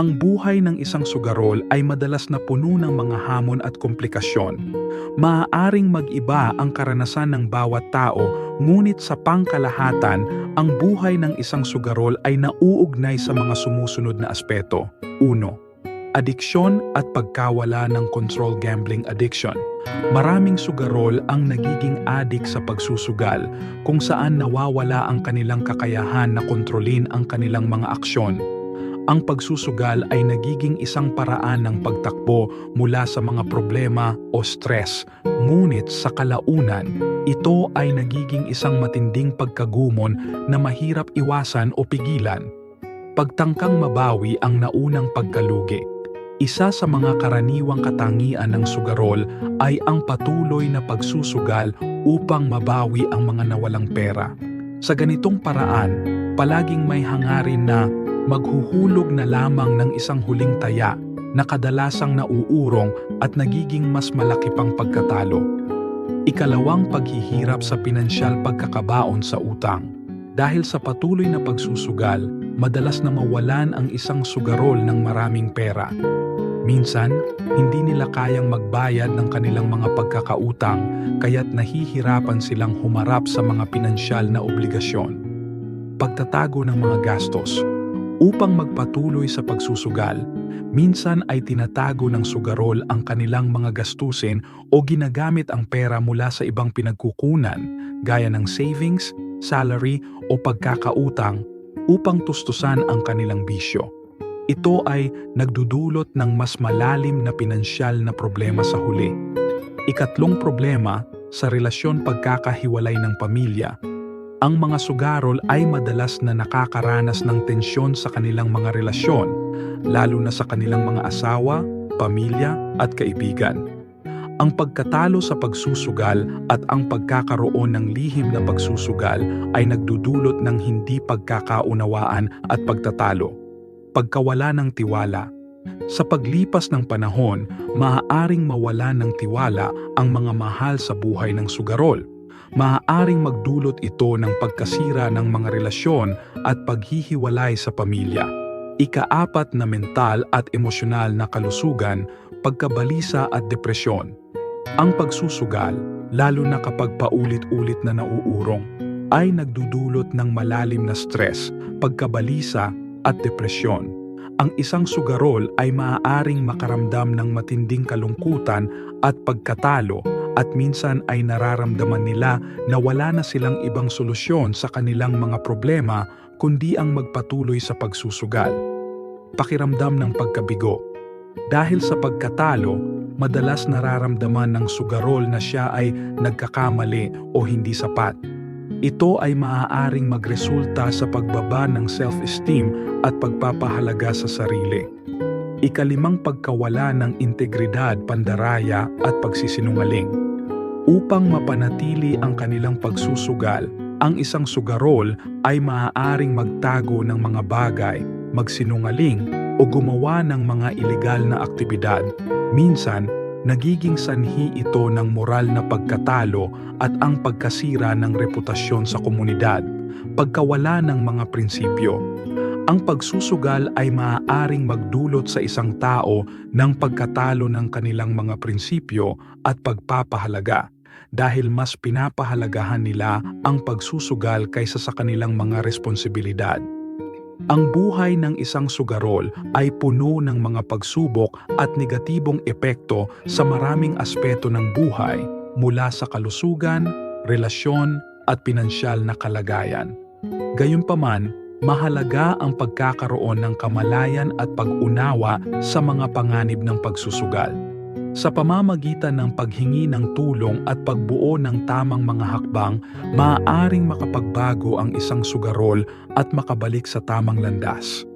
Ang buhay ng isang sugarol ay madalas na puno ng mga hamon at komplikasyon. Maaaring mag-iba ang karanasan ng bawat tao, ngunit sa pangkalahatan, ang buhay ng isang sugarol ay nauugnay sa mga sumusunod na aspeto. 1. Adiksyon at pagkawala ng control gambling addiction. Maraming sugarol ang nagiging adik sa pagsusugal kung saan nawawala ang kanilang kakayahan na kontrolin ang kanilang mga aksyon. Ang pagsusugal ay nagiging isang paraan ng pagtakbo mula sa mga problema o stress, ngunit sa kalaunan, ito ay nagiging isang matinding pagkagumon na mahirap iwasan o pigilan. Pagtangkang mabawi ang naunang pagkalugi. Isa sa mga karaniwang katangian ng sugarol ay ang patuloy na pagsusugal upang mabawi ang mga nawalang pera. Sa ganitong paraan, palaging may hangarin na maghuhulog na lamang ng isang huling taya na kadalasang nauurong at nagiging mas malaki pang pagkatalo. Ikalawang paghihirap sa pinansyal pagkakabaon sa utang. Dahil sa patuloy na pagsusugal, madalas na mawalan ang isang sugarol ng maraming pera. Minsan, hindi nila kayang magbayad ng kanilang mga pagkakautang kaya't nahihirapan silang humarap sa mga pinansyal na obligasyon. Pagtatago ng mga gastos. Upang magpatuloy sa pagsusugal, minsan ay tinatago ng sugarol ang kanilang mga gastusin o ginagamit ang pera mula sa ibang pinagkukunan gaya ng savings, salary o pagkakautang upang tustusan ang kanilang bisyo. Ito ay nagdudulot ng mas malalim na pinansyal na problema sa huli. Ikatlong problema sa relasyon pagkakahiwalay ng pamilya. Ang mga sugarol ay madalas na nakakaranas ng tensyon sa kanilang mga relasyon, lalo na sa kanilang mga asawa, pamilya at kaibigan. Ang pagkatalo sa pagsusugal at ang pagkakaroon ng lihim na pagsusugal ay nagdudulot ng hindi pagkakaunawaan at pagtatalo. Pagkawala ng tiwala. Sa paglipas ng panahon, maaaring mawala ng tiwala ang mga mahal sa buhay ng sugarol. Maaaring magdulot ito ng pagkasira ng mga relasyon at paghihiwalay sa pamilya. Ikaapat na mental at emosyonal na kalusugan, pagkabalisa at depresyon. Ang pagsusugal, lalo na kapag paulit-ulit na nauurong, ay nagdudulot ng malalim na stress, pagkabalisa at depresyon. Ang isang sugarol ay maaaring makaramdam ng matinding kalungkutan at pagkatalo at minsan ay nararamdaman nila na wala na silang ibang solusyon sa kanilang mga problema kundi ang magpatuloy sa pagsusugal. Pakiramdam ng pagkabigo. Dahil sa pagkatalo, madalas nararamdaman ng sugarol na siya ay nagkakamali o hindi sapat. Ito ay maaaring magresulta sa pagbaba ng self-esteem at pagpapahalaga sa sarili. Ikalimang pagkawala ng integridad, pandaraya at pagsisinungaling. Upang mapanatili ang kanilang pagsusugal, ang isang sugarol ay maaaring magtago ng mga bagay, magsinungaling o gumawa ng mga ilegal na aktibidad. Minsan, nagiging sanhi ito ng moral na pagkatalo at ang pagkasira ng reputasyon sa komunidad, pagkawala ng mga prinsipyo. Ang pagsusugal ay maaaring magdulot sa isang tao ng pagkatalo ng kanilang mga prinsipyo at pagpapahalaga dahil mas pinapahalagahan nila ang pagsusugal kaysa sa kanilang mga responsibilidad. Ang buhay ng isang sugarol ay puno ng mga pagsubok at negatibong epekto sa maraming aspeto ng buhay mula sa kalusugan, relasyon at pinansyal na kalagayan. Gayunpaman, mahalaga ang pagkakaroon ng kamalayan at pag-unawa sa mga panganib ng pagsusugal. Sa pamamagitan ng paghingi ng tulong at pagbuo ng tamang mga hakbang, maaaring makapagbago ang isang sugarol at makabalik sa tamang landas.